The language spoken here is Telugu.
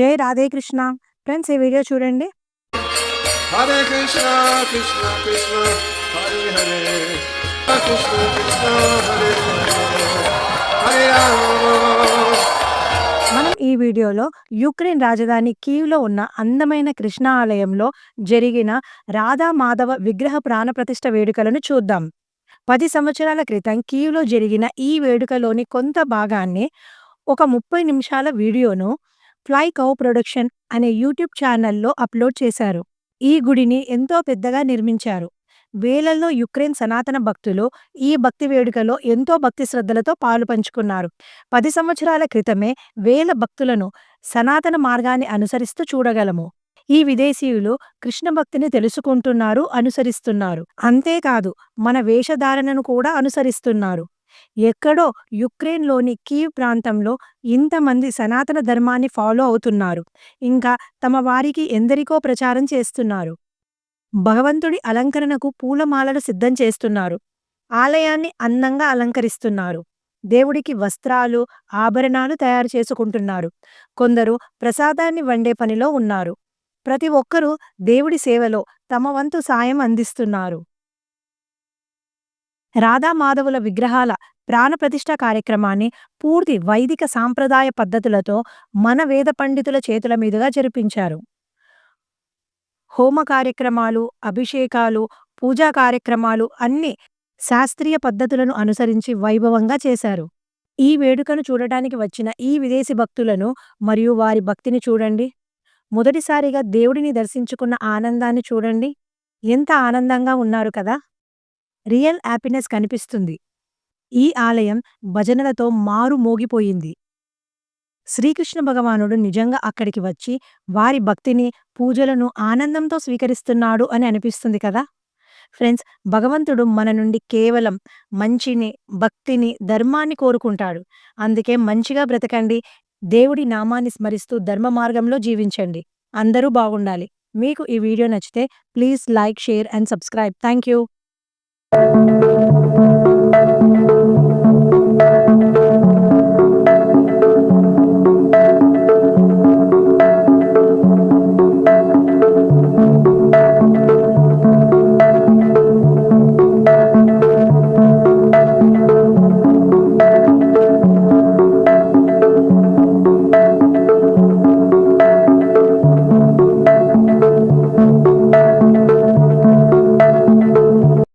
జై రాధే కృష్ణ. ఫ్రెండ్స్ ఈ వీడియో చూడండి. హరే కృష్ణ కృష్ణ కృష్ణ హరే హరే. కృష్ణ కృష్ణ హరే హరే. మనం ఈ వీడియోలో యుక్రెయిన్ రాజధాని కీవ్లో ఉన్న అందమైన కృష్ణ ఆలయంలో జరిగిన రాధా మాధవ విగ్రహ ప్రాణప్రతిష్ఠ వేడుకలను చూద్దాం. పది సంవత్సరాల క్రితం కీవ్లో జరిగిన ఈ వేడుకలోని కొంత భాగాన్ని ఒక ముప్పై నిమిషాల వీడియోను ఫ్లై కౌ ప్రొడక్షన్ అనే యూట్యూబ్ ఛానల్లో అప్లోడ్ చేశారు. ఈ గుడిని ఎంతో పెద్దగా నిర్మించారు. వేలల్లో యుక్రెయిన్ సనాతన భక్తులు ఈ భక్తి వేడుకలో ఎంతో భక్తి శ్రద్ధలతో పాలు పంచుకున్నారు. పది సంవత్సరాల క్రితమే వేల భక్తులను సనాతన మార్గాన్ని అనుసరిస్తూ చూడగలము. ఈ విదేశీయులు కృష్ణ భక్తిని తెలుసుకుంటున్నారు అనుసరిస్తున్నారు. అంతేకాదు మన వేషధారణను కూడా అనుసరిస్తున్నారు. ఎక్కడో యుక్రెయిన్లోని కీవ్ ప్రాంతంలో ఇంతమంది సనాతన ధర్మాన్ని ఫాలో అవుతున్నారు. ఇంకా తమ వారికి ఎందరికో ప్రచారం చేస్తున్నారు. భగవంతుడి అలంకరణకు పూలమాలలు సిద్ధం చేస్తున్నారు. ఆలయాన్ని అందంగా అలంకరిస్తున్నారు. దేవుడికి వస్త్రాలు ఆభరణాలు తయారు చేసుకుంటున్నారు. కొందరు ప్రసాదాన్ని వండే పనిలో ఉన్నారు. ప్రతి ఒక్కరూ దేవుడి సేవలో తమ వంతు సాయం అందిస్తున్నారు. రాధామాధవుల విగ్రహాల ప్రాణప్రతిష్ఠ కార్యక్రమాన్ని పూర్తి వైదిక సాంప్రదాయ పద్ధతులతో మన వేద పండితుల చేతుల మీదుగా జరిపించారు. హోమ కార్యక్రమాలు అభిషేకాలు పూజా కార్యక్రమాలు అన్ని శాస్త్రీయ పద్ధతులను అనుసరించి వైభవంగా చేశారు. ఈ వేడుకను చూడటానికి వచ్చిన ఈ విదేశీ భక్తులను మరియు వారి భక్తిని చూడండి. మొదటిసారిగా దేవుడిని దర్శించుకున్న ఆనందాన్ని చూడండి. ఎంత ఆనందంగా ఉన్నారు కదా! రియల్ హ్యాపీనెస్ కనిపిస్తుంది. ఈ ఆలయం భజనలతో మారు మోగిపోయింది. శ్రీకృష్ణ భగవానుడు నిజంగా అక్కడికి వచ్చి వారి భక్తిని పూజలను ఆనందంతో స్వీకరిస్తున్నాడు అని అనిపిస్తుంది కదా! ఫ్రెండ్స్ భగవంతుడు మన నుండి కేవలం మంచిని భక్తిని ధర్మాన్ని కోరుకుంటాడు. అందుకే మంచిగా బ్రతకండి దేవుడి నామాన్ని స్మరిస్తూ ధర్మ మార్గంలో జీవించండి. అందరూ బాగుండాలి. మీకు ఈ వీడియో నచ్చితే please like share and subscribe. Thank you